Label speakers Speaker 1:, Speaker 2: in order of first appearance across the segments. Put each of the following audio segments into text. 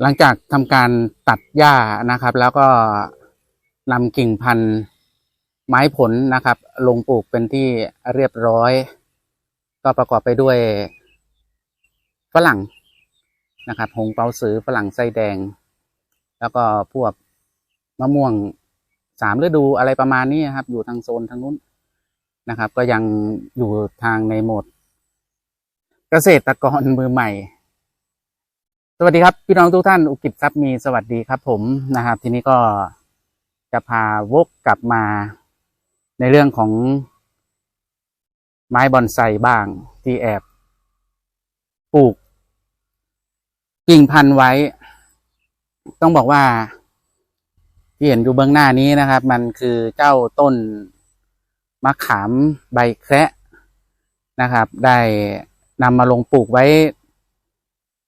Speaker 1: หลังจากทำการตัดหญ้านะครับ แล้วก็นำกิ่งพันธุ์ไม้ผลนะครับ ลงปลูกเป็นที่เรียบร้อย ก็ประกอบไปด้วยฝรั่งนะครับ หงเปาสือฝรั่งไส้แดง แล้วก็พวกมะม่วงสามฤดูอะไรประมาณนี้ครับ อยู่ทางโซนทางนู้นนะครับ ก็ยังอยู่ทางในโหมด เกษตรกรมือใหม่ สวัสดีครับพี่น้องทุกท่านอุกิจทรัพย์มีสวัสดีครับ ผมนะครับ ทีนี้ก็จะพาวกกลับมาในเรื่องของไม้บอนไซบ้างที่แอบปลูกกิ่งพันธุ์ไว้ ต้องบอกว่า ที่เห็นอยู่เบื้องหน้านี้นะครับ มันคือเจ้าต้นมะขามใบแคระนะครับ ได้นำมาลงปลูกไว้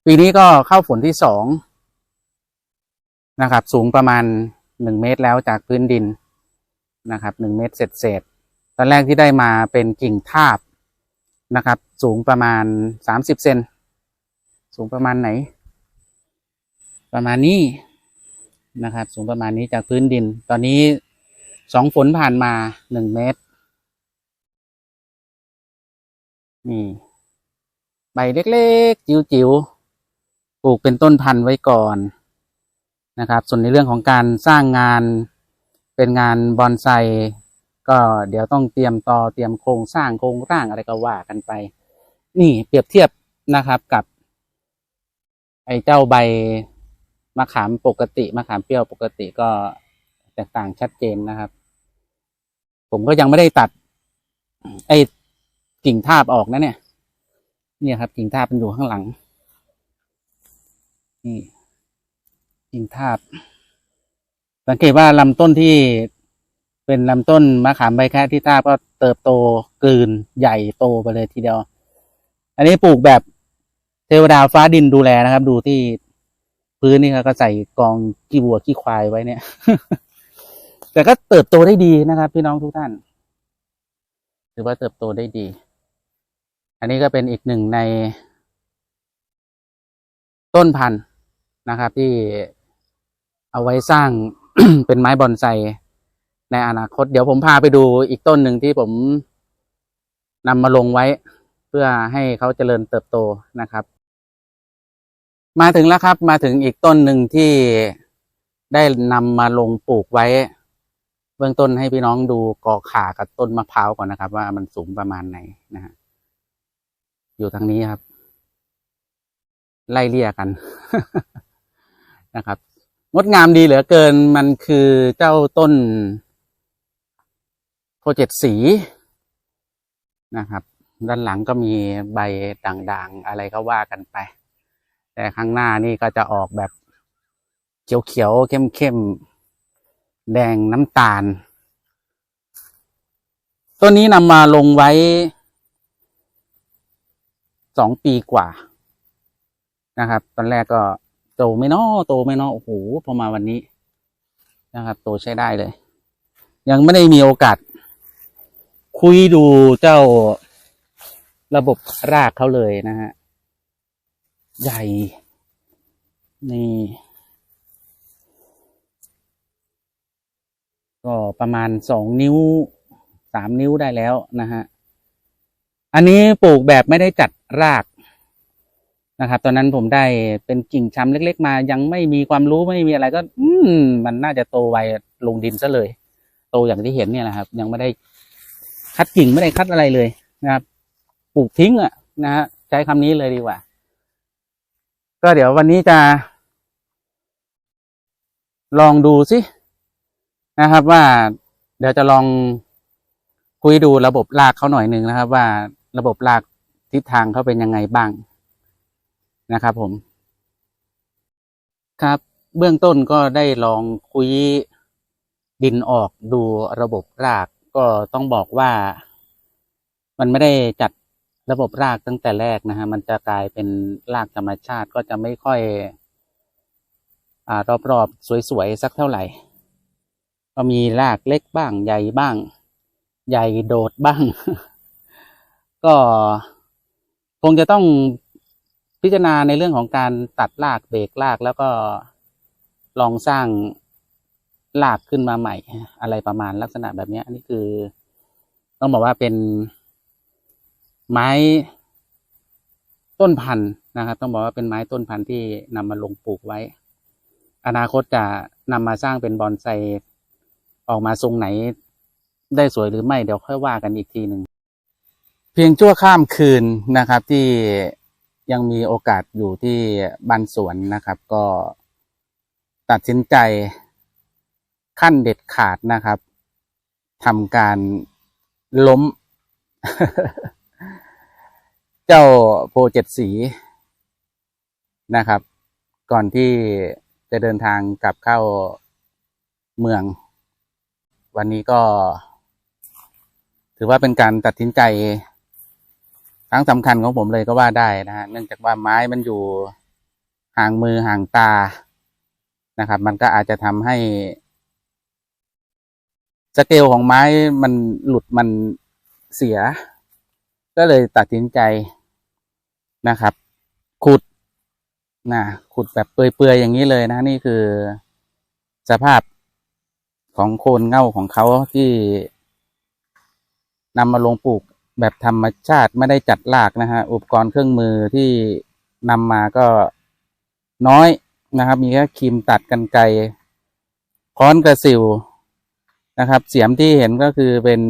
Speaker 1: ปีนี้ก็เข้าฝนที่สองนะครับ สูงประมาณหนึ่งเมตรแล้วจากพื้นดินนะครับหนึ่งเมตรเศษเศษตอนแรกที่ได้มาเป็นกิ่งทาบนะครับ สูงประมาณสามสิบเซนสูงประมาณไหน ประมาณนี้นะครับ สูงประมาณนี้จากพื้นดิน ตอนนี้สองฝนผ่านมาหนึ่งเมตรนี่ใบเล็กๆ จิ๋วๆ ลูกเป็นต้นพันธุ์ไว้ก่อนนะครับ ส่วนในเรื่องของการสร้างงานเป็นงานบอนไซก็เดี๋ยวต้องเตรียมต่อเตรียมโครงสร้างโครงร่างอะไรก็ว่ากันไป นี่เปรียบเทียบนะครับกับ ไอ้เจ้าใบมะขามปกติมะขามเปรี้ยวปกติก็แตกต่างชัดเจนนะครับ ผมก็ยังไม่ได้ตัด ไอ้กิ่งทาบออกนะเนี่ย เนี่ยครับ กิ่งทาบมันอยู่ข้างหลัง นี่กิ่งทาบ สังเกตว่าลำต้นที่เป็นลำต้นมะขามใบแค่ที่ทาบก็เติบโตกลืนใหญ่โตไปเลยทีเดียว อันนี้ปลูกแบบเทวดาฟ้าดินดูแลนะครับ ดูที่พื้นนี่ครับก็ใส่กองขี้วัวขี้ควายไว้เนี่ย แต่ก็เติบโตได้ดีนะครับ พี่น้องทุกท่านถือว่าเติบโตได้ดี อันนี้ก็เป็นอีกหนึ่งในต้นพันธุ์ นะครับ ที่เอาไว้สร้างเป็นไม้บอนไซในอนาคต เดี๋ยวผมพาไปดูอีกต้นหนึ่งที่ผมนำมาลงไว้ เพื่อให้เขาเจริญเติบโตนะครับ มาถึงแล้วครับมาถึงอีกต้นหนึ่งที่ได้นำมาลงปลูกไว้ เบื้องต้นให้พี่น้องดูกอขากับต้นมะพร้าวก่อนนะครับ ว่ามันสูงประมาณไหนนะฮะอยู่ทางนี้ครับ ไล่เลี่ยกัน นะครับงดงามดีเหลือเกินมันคือเจ้าต้นโปรเจกต์สีนะครับ ด้านหลังก็มีใบด่างๆอะไรก็ว่ากันไป แต่ข้างหน้านี่ก็จะออกแบบเขียวๆเข้มๆแดงน้ำตาลต้นนี้นำมาลงไว้สองปีกว่านะครับ ตอนแรกก็ โตไม่นอโตไม่นอโอ้โหพอมาวันนี้นะครับ โตใช้ได้เลย ยังไม่ได้มีโอกาส คุยดูเจ้าระบบรากเขาเลยนะฮะ ใหญ่ นี่ ก็ประมาณสองนิ้วสามนิ้วได้แล้วนะฮะ อันนี้ปลูกแบบไม่ได้จัดราก นะครับ ตอนนั้นผมได้เป็นกิ่งช้ำเล็ก ๆ มา ยังไม่มีความรู้ไม่มีอะไรก็ อืมมันน่าจะโตไวลงดินซะเลย โตอย่างที่เห็นเนี่ยนะครับ ยังไม่ได้คัดกิ่งไม่ได้คัดอะไรเลยนะครับปลูกทิ้งอะนะฮะใช้คำนี้เลยดีกว่า ก็เดี๋ยววันนี้จะ ลองดูสินะครับ ว่าเดี๋ยวจะลองคุยดูระบบรากเขาหน่อยหนึ่งนะครับ ว่าระบบรากทิศทางเขาเป็นยังไงบ้าง นะครับผม ครับเบื้องต้นก็ได้ลองคุยดินออกดูระบบราก ก็ต้องบอกว่า มันไม่ได้จัดระบบรากตั้งแต่แรกนะฮะมันจะกลายเป็นรากธรรมชาติก็จะไม่ค่อยอรอบๆสวยๆสักเท่าไหร่ ก็มีรากเล็กบ้าง ใหญ่บ้าง ใหญ่โดดบ้าง ก็คงจะต้อง พิจารณาในเรื่องของการตัดรากเบรกรากแล้วก็ลองสร้างรากขึ้นมาใหม่ อะไรประมาณลักษณะแบบนี้อันนี้คือ ต้องบอกว่าเป็นไม้ต้นพันธุ์นะครับ ต้องบอกว่าเป็นไม้ต้นพันธุ์ที่นำมาลงปลูกไว้ อนาคตจะนำมาสร้างเป็นบอนไซออกมาทรงไหนได้สวยหรือไม่เดี๋ยวค่อยว่ากันอีกทีหนึ่งเพียงชั่วข้ามคืนนะครับที่ ยังมีโอกาสอยู่ที่บ้านสวนนะครับ ก็ตัดสินใจขั้นเด็ดขาดนะครับทำการล้ม เจ้าโพเจ็ดสีนะครับ ก่อนที่จะเดินทางกลับเข้าเมือง วันนี้ก็ ถือว่าเป็นการตัดสินใจ ครั้งสำคัญของผมเลยก็ว่าได้นะฮะเนื่องจากว่าไม้มันอยู่ห่างมือห่างตานะครับ มันก็อาจจะทำให้สเกลของไม้มันหลุดมันเสีย ก็เลยตัดสินใจนะครับ ขุดนะขุดแบบเปื่อยๆอย่างนี้เลยนะนี่คือสภาพของโคนเง่าของเขาที่นำมาลงปลูก แบบธรรมชาติไม่ได้จัดลากนะฮะอุปกรณ์เครื่องมือที่นำมาก็น้อยนะครับ มีแค่ครีมตัดกันไกรค้อนกระสิวนะครับ เสียมที่เห็นก็คือเป็น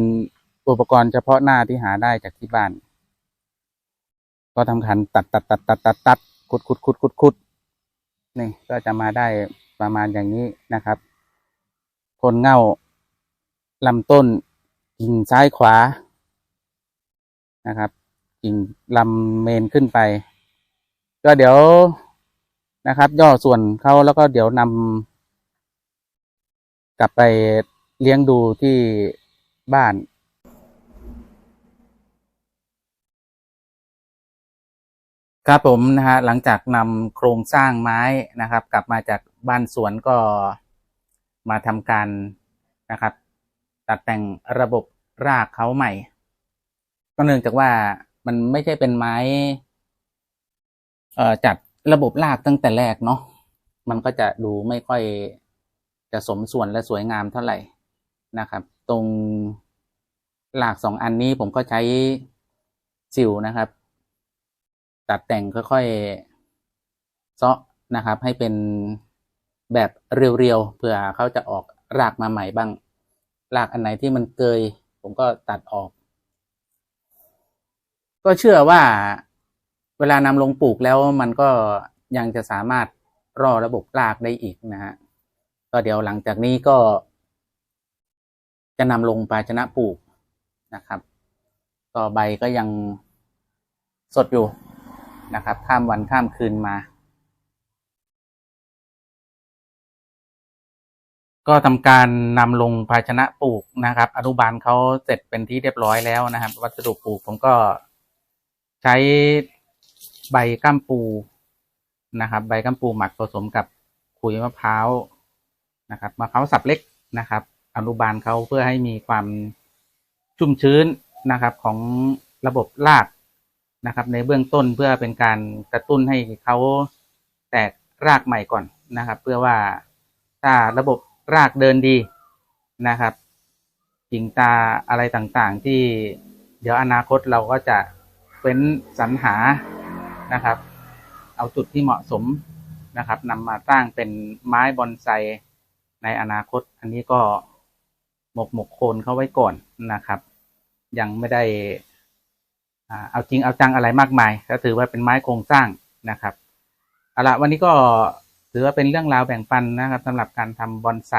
Speaker 1: อุปกรณ์เฉพาะหน้าที่หาได้จากที่บ้าน ก็ทำขันตัดตัดตัดตัดตัดตัดขุดขุดขุดขุดขุดนี่ก็จะมาได้ประมาณอย่างนี้นะครับคนเง่าลำต้นกิ่งซ้ายขวา นะครับกิ่งลำเมนขึ้นไป ก็เดี๋ยวนะครับ ย่อส่วนเขาแล้วก็เดี๋ยวนำกลับไปเลี้ยงดูที่บ้านครับผมนะฮะหลังจากนำโครงสร้างไม้นะครับ กลับมาจากบ้านสวนก็มาทำการนะครับ ตัดแต่งระบบรากเขาใหม่ ก็เนื่องจากว่ามันไม่ใช่เป็นไม้เอ่อจัดระบบรากตั้งแต่แรกเนาะมันก็จะดูไม่ค่อยจะสมส่วนและสวยงามเท่าไหร่นะครับ ตรงหลากสองอันนี้ผมก็ใช้สิวนะครับ ตัดแต่งค่อยๆเซาะนะครับ ให้เป็นแบบเรียวๆเผื่อเขาจะออกรากมาใหม่บ้างรากอันไหนที่มันเกย ผมก็ตัดออก ก็เชื่อว่าเวลานำลงปลูกแล้วมันก็ยังจะสามารถรอระบบรากได้อีกนะฮะก็เดี๋ยวหลังจากนี้ก็ จะนำลงภาชนะปลูกนะครับก็ใบก็ยังสดอยู่นะครับ ข้ามวันข้ามคืนมา ก็ทำการนำลงภาชนะปลูกนะครับ อนุบาลเขาเสร็จเป็นที่เรียบร้อยแล้วนะครับ วัสดุปลูกผมก็ ใช้ใบก้ามปูนะครับ ใบก้ามปูหมักผสมกับขุยมะพร้าวนะครับมะพร้าวสับเล็กนะครับ อนุบาลเขาเพื่อให้มีความชุ่มชื้นนะครับของระบบรากนะครับ ในเบื้องต้นเพื่อเป็นการกระตุ้นให้เขาแตกรากใหม่ก่อนนะครับ เพื่อว่าถ้าระบบรากเดินดีนะครับกิ่งตาอะไรต่างๆ ที่เดี๋ยวอนาคตเราก็จะ เฟ้นสรรหานะครับ เอาจุดที่เหมาะสมนะครับนำมาสร้างเป็นไม้บอนไซในอนาคต อันนี้ก็หมกหมกโคนเข้าไว้ก่อนนะครับ ยังไม่ได้เอาจริงเอาจังอะไรมากมาย ก็ถือว่าเป็นไม้โครงสร้างนะครับเอาละวันนี้ก็ถือว่าเป็นเรื่องราวแบ่งปันนะครับสำหรับการทำบอนไซ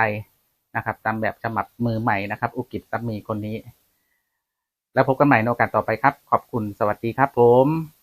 Speaker 1: นะครับ ตามแบบฉบับมือใหม่นะครับ อุกิจตัมีคนนี้ แล้วพบกันใหม่ในโอกาสต่อไปครับ ขอบคุณสวัสดีครับผม